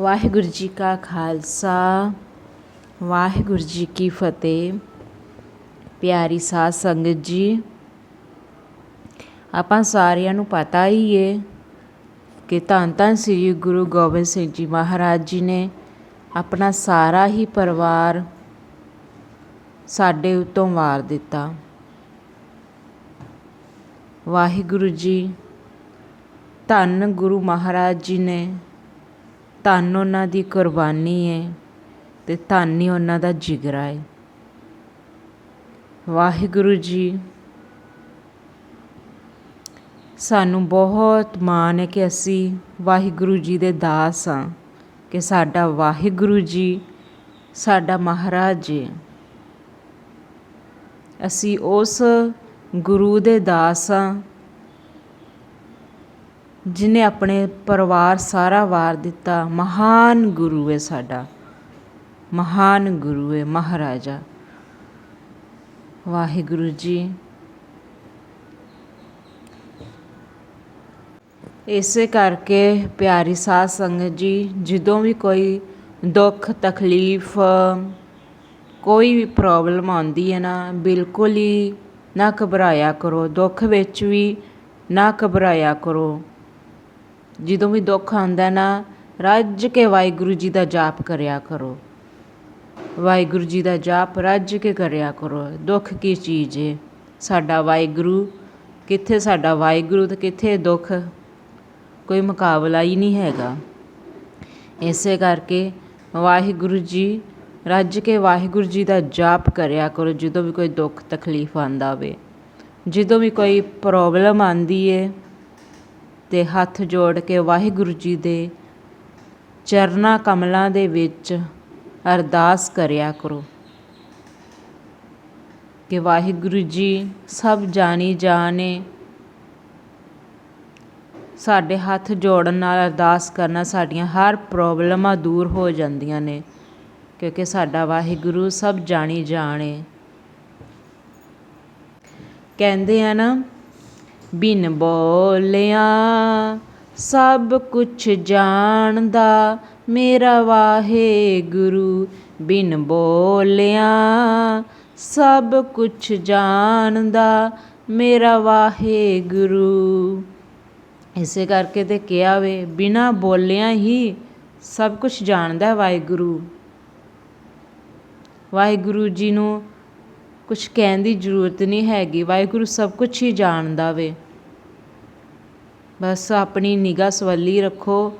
ਵਾਹਿਗੁਰੂ ਜੀ ਕਾ ਖਾਲਸਾ, ਵਾਹਿਗੁਰੂ ਜੀ ਕੀ ਫਤਿਹ। ਪਿਆਰੀ ਸਾਧ ਸੰਗਤ ਜੀ, ਆਪਾਂ ਸਾਰਿਆਂ ਨੂੰ ਪਤਾ ਹੀ ਏ ਕਿ ਧੰਨ ਧੰਨ ਸ੍ਰੀ ਗੁਰੂ ਗੋਬਿੰਦ ਸਿੰਘ ਜੀ ਮਹਾਰਾਜ ਜੀ ਨੇ ਆਪਣਾ ਸਾਰਾ ਹੀ ਪਰਿਵਾਰ ਸਾਡੇ ਉੱਤੋਂ ਵਾਰ ਦਿੱਤਾ। ਵਾਹਿਗੁਰੂ ਜੀ, ਧੰਨ ਗੁਰੂ ਮਹਾਰਾਜ ਜੀ ਨੇ ਧੰਨ ਉਹਨਾਂ ਦੀ ਕੁਰਬਾਨੀ ਹੈ ਅਤੇ ਧੰਨ ਹੀ ਉਹਨਾਂ ਦਾ ਜਿਗਰਾ ਹੈ ਵਾਹਿਗੁਰੂ ਜੀ, ਸਾਨੂੰ ਬਹੁਤ ਮਾਣ ਹੈ ਕਿ ਅਸੀਂ ਵਾਹਿਗੁਰੂ ਜੀ ਦੇ ਦਾਸ ਹਾਂ, ਕਿ ਸਾਡਾ ਵਾਹਿਗੁਰੂ ਜੀ ਸਾਡਾ ਮਹਾਰਾਜ ਹੈ ਅਸੀਂ ਉਸ ਗੁਰੂ ਦੇ ਦਾਸ ਹਾਂ ਜਿਹਨੇ ਆਪਣੇ ਪਰਿਵਾਰ ਸਾਰਾ ਵਾਰ ਦਿੱਤਾ, ਮਹਾਨ ਗੁਰੂ ਹੈ ਸਾਡਾ। ਮਹਾਨ ਗੁਰੂ ਹੈ ਮਹਾਰਾਜਾ। ਵਾਹਿਗੁਰੂ ਜੀ। ਇਸੇ ਕਰਕੇ ਪਿਆਰੀ ਸਾਧ ਸੰਗਤ ਜੀ, ਜਦੋਂ ਵੀ ਕੋਈ ਦੁੱਖ, ਤਕਲੀਫ, ਕੋਈ ਵੀ ਪ੍ਰੋਬਲਮ ਆਉਂਦੀ ਹੈ ਨਾ, ਬਿਲਕੁਲ ਹੀ ਨਾ ਘਬਰਾਇਆ ਕਰੋ। ਦੁੱਖ ਵਿੱਚ ਵੀ ਨਾ ਘਬਰਾਇਆ ਕਰੋ। ਜਦੋਂ ਵੀ ਦੁੱਖ ਆਉਂਦਾ ਨਾ, ਰੱਜ ਕੇ ਵਾਹਿਗੁਰੂ ਜੀ ਦਾ ਜਾਪ ਕਰਿਆ ਕਰੋ। ਵਾਹਿਗੁਰੂ ਜੀ ਦਾ ਜਾਪ ਰੱਜ ਕੇ ਕਰਿਆ ਕਰੋ। ਦੁੱਖ ਕੀ ਚੀਜ਼ ਏ? ਸਾਡਾ ਵਾਹਿਗੁਰੂ, ਕਿੱਥੇ ਸਾਡਾ ਵਾਹਿਗੁਰੂ ਤੇ ਕਿੱਥੇ ਦੁੱਖ? ਕੋਈ ਮੁਕਾਬਲਾ ਹੀ ਨਹੀਂ ਹੈਗਾ। ਇਸੇ ਕਰਕੇ ਵਾਹਿਗੁਰੂ ਜੀ, ਰੱਜ ਕੇ ਵਾਹਿਗੁਰੂ ਜੀ ਦਾ ਜਾਪ ਕਰਿਆ ਕਰੋ ਜਦੋਂ ਵੀ ਕੋਈ ਦੁੱਖ ਤਕਲੀਫ ਆਂਦਾ ਹੋਵੇ। ਜਦੋਂ ਵੀ ਕੋਈ ਪ੍ਰੋਬਲਮ ਆਂਦੀ ਏ ਤੇ ਹੱਥ ਜੋੜ ਕੇ ਵਾਹਿਗੁਰੂ ਜੀ ਦੇ ਚਰਨਾ ਕਮਲਾਂ ਦੇ ਵਿੱਚ ਅਰਦਾਸ ਕਰਿਆ ਕਰੋ। ਕਿ ਵਾਹਿਗੁਰੂ ਜੀ ਸਭ ਜਾਣੀ ਜਾਣੇ ਸਾਡੇ ਹੱਥ ਜੋੜਨ ਨਾਲ ਅਰਦਾਸ ਕਰਨਾ ਸਾਡੀਆਂ ਹਰ ਪ੍ਰੋਬਲਮਾਂ ਦੂਰ ਹੋ ਜਾਂਦੀਆਂ ਨੇ, ਕਿਉਂਕਿ ਸਾਡਾ ਵਾਹਿਗੁਰੂ ਸਭ ਜਾਣੀ ਜਾਣੇ। ਕਹਿੰਦੇ ਆ ਨਾ ਬਿਨ ਬੋਲਿਆ, ਸਭ ਕੁਛ ਜਾਣਦਾ ਮੇਰਾ ਵਾਹਿਗੁਰੂ। ਬਿਨ ਬੋਲਿਆ, ਸਭ ਕੁਛ ਜਾਣਦਾ ਮੇਰਾ ਵਾਹਿਗੁਰੂ। ਇਸੇ ਕਰਕੇ ਤੇ ਕਿਹਾ ਵੇ, ਬਿਨਾ ਬੋਲਿਆ ਹੀ ਸਭ ਕੁਝ ਜਾਣਦਾ ਵਾਹਿਗੁਰੂ। ਵਾਹਿਗੁਰੂ ਜੀ ਨੂੰ ਕੁਝ ਕਹਿਣ ਦੀ ਜ਼ਰੂਰਤ ਨਹੀਂ ਹੈਗੀ। ਵਾਹਿਗੁਰੂ ਸਭ ਕੁਝ ਹੀ ਜਾਣਦਾ ਵੇ ਬਸ ਆਪਣੀ ਨਿਗਾਹ ਸਵੱਲੀ ਰੱਖੋ।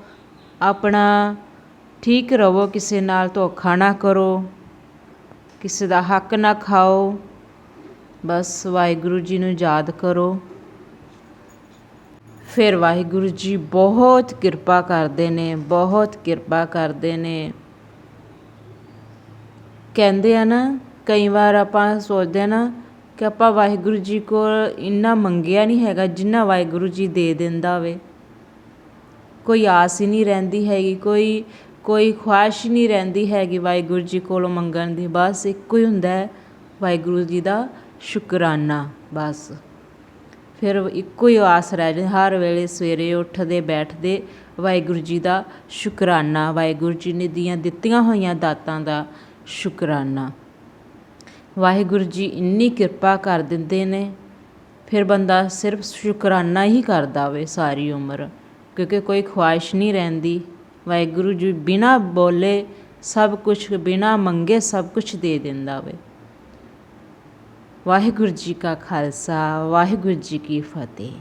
ਆਪਣਾ ਠੀਕ ਰਹੋ। ਕਿਸੇ ਨਾਲ ਧੋਖਾ ਨਾ ਕਰੋ। ਕਿਸੇ ਦਾ ਹੱਕ ਨਾ ਖਾਓ। ਬਸ ਵਾਹਿਗੁਰੂ ਜੀ ਨੂੰ ਯਾਦ ਕਰੋ। ਫਿਰ ਵਾਹਿਗੁਰੂ ਜੀ ਬਹੁਤ ਕਿਰਪਾ ਕਰਦੇ ਨੇ, ਬਹੁਤ ਕਿਰਪਾ ਕਰਦੇ ਨੇ। ਕਹਿੰਦੇ ਆ ਨਾ ਕਈ ਵਾਰ ਆਪਾਂ ਸੋਚਦੇ ਹਾਂ ਨਾ ਕਿ ਆਪਾਂ ਵਾਹਿਗੁਰੂ ਜੀ ਕੋਲ ਇੰਨਾ ਮੰਗਿਆ ਨਹੀਂ ਹੈਗਾ ਜਿੰਨਾ ਵਾਹਿਗੁਰੂ ਜੀ ਦੇ ਦਿੰਦਾ ਹੋਵੇ ਕੋਈ ਆਸ ਹੀ ਨਹੀਂ ਰਹਿੰਦੀ ਹੈਗੀ, ਕੋਈ ਕੋਈ ਖੁਆਇਸ਼ ਨਹੀਂ ਰਹਿੰਦੀ ਹੈਗੀ ਵਾਹਿਗੁਰੂ ਜੀ ਕੋਲੋਂ ਮੰਗਣ ਦੀ। ਬਸ ਇੱਕੋ ਹੀ ਹੁੰਦਾ ਹੈ ਵਾਹਿਗੁਰੂ ਜੀ ਦਾ ਸ਼ੁਕਰਾਨਾ, ਬਸ। ਫਿਰ ਇੱਕੋ ਹੀ ਆਸ ਰਹਿ ਜਾਂਦੀ, ਹਰ ਵੇਲੇ ਸਵੇਰੇ ਉੱਠਦੇ, ਬੈਠਦੇ ਵਾਹਿਗੁਰੂ ਜੀ ਦਾ ਸ਼ੁਕਰਾਨਾ, ਵਾਹਿਗੁਰੂ ਜੀ ਨੇ ਦੀਆਂ ਦਿੱਤੀਆਂ ਹੋਈਆਂ ਦਾਤਾਂ ਦਾ ਸ਼ੁਕਰਾਨਾ। ਵਾਹਿਗੁਰੂ ਜੀ ਇੰਨੀ ਕਿਰਪਾ ਕਰ ਦਿੰਦੇ ਨੇ, ਫਿਰ ਬੰਦਾ ਸਿਰਫ ਸ਼ੁਕਰਾਨਾ ਹੀ ਕਰਦਾ ਵੇ ਸਾਰੀ ਉਮਰ, ਕਿਉਂਕਿ ਕੋਈ ਖੁਆਇਸ਼ ਨਹੀਂ ਰਹਿੰਦੀ। ਵਾਹਿਗੁਰੂ ਜੀ ਬਿਨਾ ਬੋਲੇ ਸਭ ਕੁਝ ਬਿਨਾ ਮੰਗੇ ਸਭ ਕੁਝ ਦੇ ਦਿੰਦਾ ਵੇ ਵਾਹਿਗੁਰੂ ਜੀ ਕਾ ਖਾਲਸਾ, ਵਾਹਿਗੁਰੂ ਜੀ ਕੀ ਫਤਿਹ।